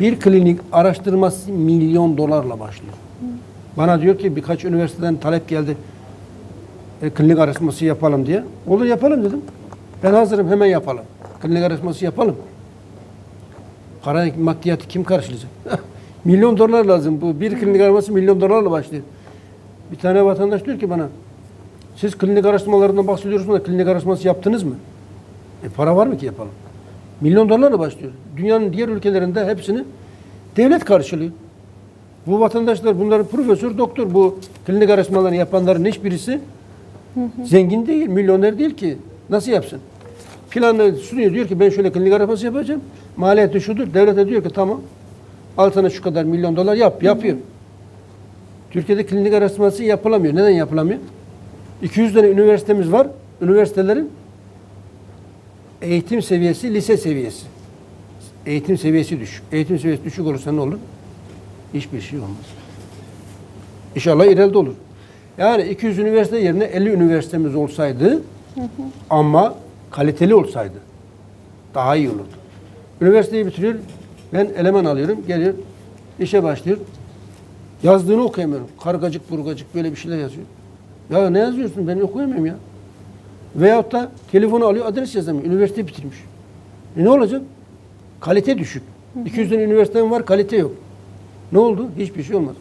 Bir klinik araştırması milyon dolarla başlıyor. Bana diyor ki birkaç üniversiteden talep geldi. E, klinik araştırması yapalım diye. Olur yapalım dedim. Ben hazırım hemen yapalım. Klinik araştırması yapalım. Para maddiyatı kim karşılayacak? milyon dolar lazım. Bu bir klinik araştırması milyon dolarla başlıyor. Bir tane vatandaş diyor ki bana siz klinik araştırmalarından bahsediyorsunuz da klinik araştırması yaptınız mı? E para var mı ki yapalım? Milyon dolarla başlıyor. Dünyanın diğer ülkelerinde hepsini devlet karşılıyor. Bu vatandaşlar bunların profesör, doktor. Bu klinik araştırmalarını yapanların hiçbirisi zengin değil, milyoner değil ki. Nasıl yapsın? Planını sunuyor. Diyor ki ben şöyle klinik araştırması yapacağım. Maliyeti şudur. Devlet de diyor ki tamam. Altına şu kadar milyon dolar yap. Yapıyor. Türkiye'de klinik araştırması yapılamıyor. Neden yapılamıyor? 200 tane üniversitemiz var. Üniversitelerin eğitim seviyesi lise seviyesi. Eğitim seviyesi düşük. Eğitim seviyesi düşük olursa ne olur? Hiçbir şey olmaz. İnşallah ileride olur. Yani 200 üniversite yerine 50 üniversitemiz olsaydı ama kaliteli olsaydı daha iyi olurdu. Üniversiteyi bitiriyor, ben eleman alıyorum, geliyor, işe başlıyor. Yazdığını okuyamıyorum. Kargacık burgacık böyle bir şeyler yazıyor. Ya ne yazıyorsun? Ben okuyamıyorum ya. Veyahut da telefonu alıyor, adres yazamıyor. Üniversite bitirmiş. E ne olacak? Kalite düşük. 200 tane üniversitem var, kalite yok. Ne oldu? Hiçbir şey olmaz.